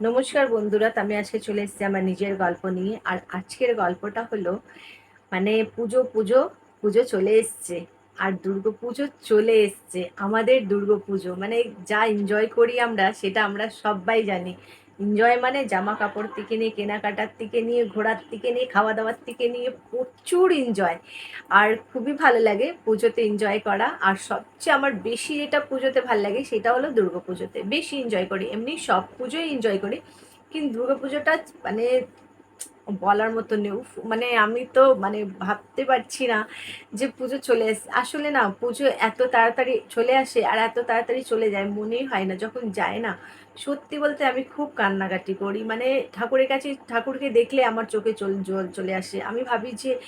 নমস্কার বন্ধুরা, আমি আজকে চলে এসেছি আমার নিজের গল্প নিয়ে। আর আজকের গল্পটা হলো মানে পুজো পুজো পুজো চলে এসছে। আর দুর্গা পুজো চলে এসছে, আমাদের দুর্গা পুজো। মানে যা এনজয় করি আমরা, সেটা আমরা সবাই জানি। এনজয় মানে জামা কাপড় থেকে নিয়ে কেনাকাটার থেকে নিয়ে ঘোরার থেকে নিয়ে খাওয়া দাওয়ার থেকে নিয়ে প্রচুর এনজয় আর খুবই ভালো লাগে পুজোতে এনজয় করা। আর সবচেয়ে আমার বেশি যেটা পুজোতে ভালো লাগে সেটা হলো দুর্গা পুজোতে বেশি এনজয় করি এমনি সব পুজোই এনজয় করি। কিন্তু দুর্গা পুজোটা মানে বলার মতো নেই। উফ, মানে আমি তো মানে ভাবতে পারছি না যে পুজো চলে আসে আসলে না পুজো এত তাড়াতাড়ি চলে আসে আর এত তাড়াতাড়ি চলে যায় মনেই হয় না। যখন যায় না সত্যি বলতে আমি খুব কান্নাকাটি করি। মানে ঠাকুরের কাছে, ঠাকুরকে দেখলে আমার চোখে চল, জল চলে আসে। আমি ভাবি যে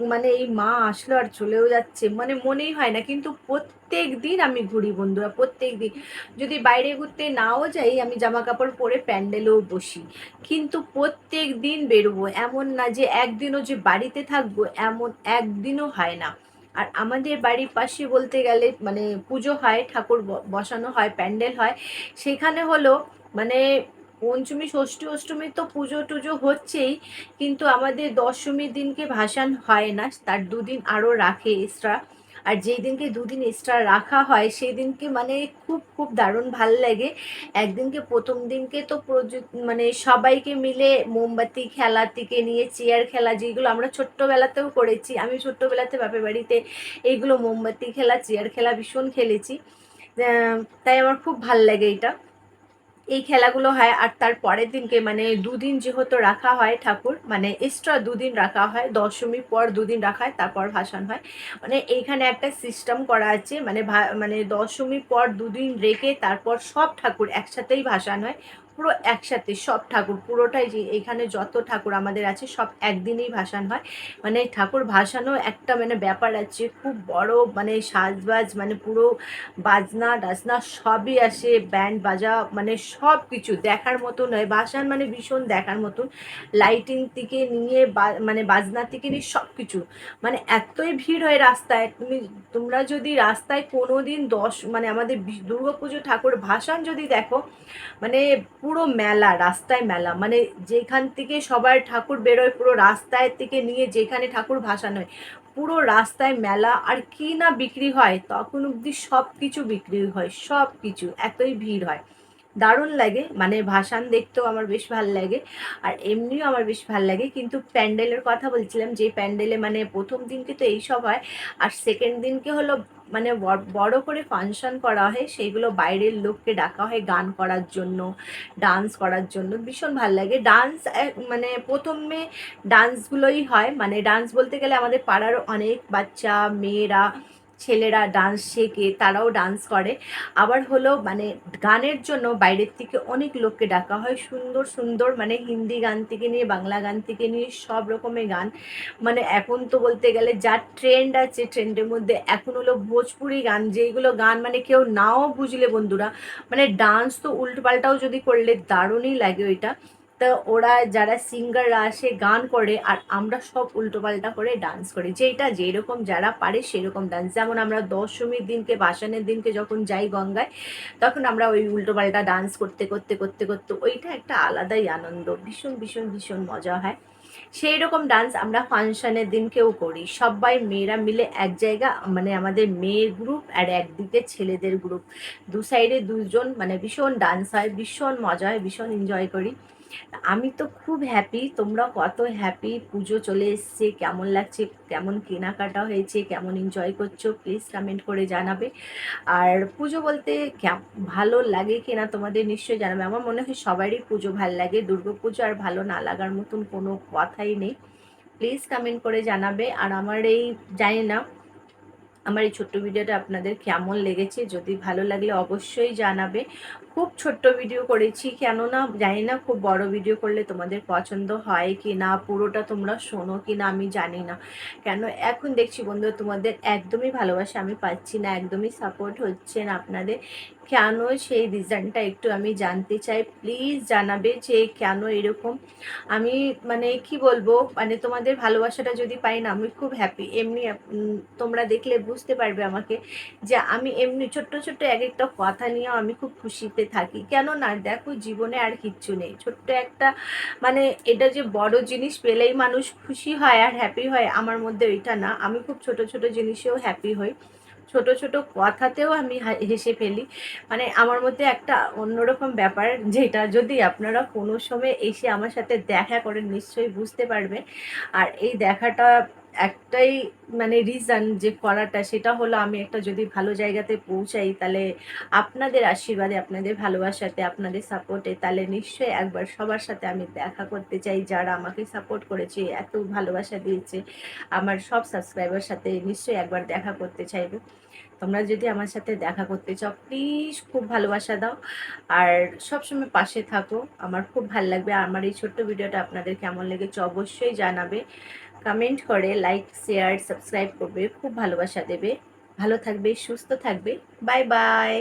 মানে এই মা আসলো আর চলেও যাচ্ছে। মানে মনেই হয় না, কিন্তু প্রত্যেক দিন আমি ঘুরি বন্ধুরা, প্রত্যেক দিন। যদি বাইরে ঘুরতে নাও যাই, আমি জামা কাপড় পরে প্যান্ডেলেও বসি। কিন্তু প্রত্যেক দিন বেরোবো। এমন না যে একদিনও যে বাড়িতে থাকব, এমন একদিনও হয় না। আর আমাদের বাড়ির পাশে বলতে গেলে মানে পুজো হয়, ঠাকুর বসানো হয়, প্যান্ডেল হয়। সেখানে হলো মানে পঞ্চমী, ষষ্ঠী, অষ্টমী তো পুজো টুজো হচ্ছেই, কিন্তু আমাদের দশমীর দিনকে ভাসান হয় না, তার দুদিন আরও রাখে এক্সট্রা। আর যেই দিনকে দুদিন এক্সট্রা রাখা হয়, সেই দিনকে মানে খুব খুব দারুণ ভালো লাগে। একদিনকে প্রথম দিনকে তো মানে সবাইকে মিলে মোমবাতি খেলা থেকে নিয়ে চেয়ার খেলা যেগুলো আমরা ছোট্টবেলাতেও করেছি, আমি ছোট্টবেলাতে বাপের বাড়িতে এইগুলো মোমবাতি খেলা চেয়ার খেলা ভীষণ খেলেছি। তাই আমার খুব ভালো লাগে এটা। এই খেলাগুলো হয় আর তার পরের দিনকে মানে দুদিন যেহেতু রাখা হয় ঠাকুর মানে এক্সট্রা দুদিন রাখা হয়, দশমীর পর দুদিন রাখা হয়, তারপর ভাসান হয়। মানে এইখানে একটা সিস্টেম করা আছে মানে মানে দশমীর পর দুদিন রেখে তারপর সব ঠাকুর একসাথেই ভাসান হয়। পুরো একসাথে সব ঠাকুর, পুরোটাই যে এখানে যত ঠাকুর আমাদের আছে সব একদিনেই ভাসান হয়। মানে ঠাকুর ভাসানো একটা মানে ব্যাপার আছে, খুব বড় মানে সাজবাজ মানে পুরো বাজনা টাজনা সবই আসে, ব্যান্ড বাজা মানে সব কিছু দেখার মতো নয় ভাসান মানে ভীষণ দেখার মতন। লাইটিং থেকে নিয়ে মানে বাজনা থেকে নিয়ে সব কিছু মানে এতই ভিড় হয় রাস্তায়, তুমি, তোমরা যদি রাস্তায় কোনো দিন দশ মানে আমাদের দুর্গাপুজো ঠাকুর ভাসান যদি দেখো মানে পুরো মেলা, রাস্তায় মেলা। মানে যেখান থেকে সবার ঠাকুর বেরোয়, পুরো রাস্তায় থেকে নিয়ে যেখানে ঠাকুর ভাসানো হয়, পুরো রাস্তায় মেলা। আর কি না বিক্রি হয়? তখন অবধি সব কিছু বিক্রি হয় সব কিছু এতই ভিড় হয়। দারুণ লাগে। মানে ভাসান দেখতেও আমার বেশ ভালো লাগে। আর এমনিও আমার বেশ ভালো লাগে। কিন্তু প্যান্ডেলের কথা বলছিলাম যে, প্যান্ডেলে মানে প্রথম দিনকে তো এইসব হয়। আর সেকেন্ড দিনকে হলো মানে বড়- করে ফাংশন করা হয়। সেইগুলো বাইরের লোককে ডাকা হয় গান করার জন্য ডান্স করার জন্য। ভীষণ ভালো লাগে। ডান্স মানে প্রথমে ডান্সগুলোই হয়। মানে ডান্স বলতে গেলে আমাদের পাড়ারও অনেক বাচ্চা, মেয়েরা ছেলেরা ডান্স শেখে, তারাও ডান্স করে। আবার হলো মানে গানের জন্য বাইরের থেকে অনেক লোককে ডাকা হয়। সুন্দর সুন্দর মানে হিন্দি গান থেকে নিয়ে, বাংলা গান থেকে নিয়ে সব রকমের গান। মানে এখন তো বলতে গেলে যা ট্রেন্ড আছে ট্রেন্ডের মধ্যে এখন হলো ভোজপুরি গান, যেইগুলো গান মানে কেউ নাও বুঝলে বন্ধুরা। মানে ডান্স তো উল্টোপাল্টাও যদি করলে দারুণই লাগে ওইটা। তো ওরা যারা সিঙ্গাররা আসে গান করে আর আমরা সব উল্টোপাল্টা করে ডান্স করি। যেটা যেরকম যারা পারে সেরকম ডান্স যেমন আমরা দশমীর দিনকে ভাসানের দিনকে যখন যাই গঙ্গায়, তখন আমরা ওই উল্টোপাল্টা ডান্স করতে করতে করতে করতে ওইটা একটা আলাদাই আনন্দ। ভীষণ ভীষণ ভীষণ মজা হয়। সেই রকম ডান্স আমরা ফাংশনের দিনকেও করি। সবাই মেয়েরা মিলে এক জায়গা মানে আমাদের মেয়ের গ্রুপ আর একদিকে ছেলেদের গ্রুপ দু সাইডে দুজন মানে ভীষণ ডান্স হয়, ভীষণ মজা হয়, ভীষণ এনজয় করি। আমি তো খুব হ্যাপি তোমরা কত হ্যাপি পুজো চলে এসছে, কেমন লাগছে, কেমন কেনাকাটা হয়েছে, কেমন এনজয় করছ প্লিজ কমেন্ট করে জানাবে। আর পুজো বলতে ভালো লাগে কিনা তোমাদের নিশ্চয়ই জানাবে। আমার মনে হয় সবারই পুজো ভালো লাগে। দুর্গা পুজো আর ভালো না লাগার মতন কোনো কথাই নেই। প্লিজ কমেন্ট করে জানাবে। আর আমার এই, জানি না আমার এই ছোট্ট ভিডিওটা আপনাদের কেমন লেগেছে? যদি ভালো লাগলে অবশ্যই জানাবে। খুব ছোট্ট ভিডিও করেছি, কেননা জানি না খুব বড় ভিডিও করলে তোমাদের পছন্দ হয় কি না, পুরোটা তোমরা শোনো কি না আমি জানি না। কেন, এখন দেখছি বন্ধু তোমাদের একদমই ভালোবাসা আমি পাচ্ছি না, একদমই সাপোর্ট হচ্ছে না আপনাদের। কেন সেই রিজনটা একটু আমি জানতে চাই। প্লিজ জানাবে যে কেন এরকম। আমি মানে কি বলব মানে তোমাদের ভালোবাসাটা যদি পাই না, আমি খুব হ্যাপি এমনি তোমরা দেখলে বুঝতে পারবে আমাকে যে আমি এমনি ছোট্ট ছোট্ট এক একটা কথা নিয়েও আমি খুব খুশিতে থাকি। কেন না দেখো, জীবনে আর কিচ্ছু নেই। ছোট্ট একটা মানে এটা যে বড় জিনিস পেলেই মানুষ খুশি হয় আর হ্যাপি হয়, আমার মধ্যে ওইটা না। আমি খুব ছোট ছোট জিনিসেও হ্যাপি হই। ছোট ছোট কথাতেও আমি হেসে ফেলি। মানে আমার মধ্যে একটা অন্যরকম ব্যাপার যেটা যদি আপনারা কোনো সময় এসে আমার সাথে দেখা করেন, নিশ্চয়ই বুঝতে পারবে আর এই দেখাটা একটাই মানে রিজন যে করাটা, সেটা হলো আমি একটা যদি ভালো জায়গাতে পৌঁছাই, তাহলে আপনাদের আশীর্বাদে, আপনাদের ভালোবাসাতে, আপনাদের সাপোর্টে তাহলে নিশ্চয়ই একবার সবার সাথে আমি দেখা করতে চাই, যারা আমাকে সাপোর্ট করেছে, এত ভালোবাসা দিয়েছে, আমার সব সাবস্ক্রাইবার সাথে নিশ্চয়ই একবার দেখা করতে চাইব। তোমরা যদি আমার সাথে দেখা করতে চাও প্লিজ খুব ভালোবাসা দাও। আর সবসময় পাশে থাকো। আমার খুব ভালো লাগবে। আমার এই ছোট্ট ভিডিওটা আপনাদের কেমন লেগেছে অবশ্যই জানাবে। কমেন্ট করে লাইক শেয়ার সাবস্ক্রাইব করবে। খুব ভালোবাসা দেবে। ভালো থাকবে, সুস্থ থাকবে। Bye bye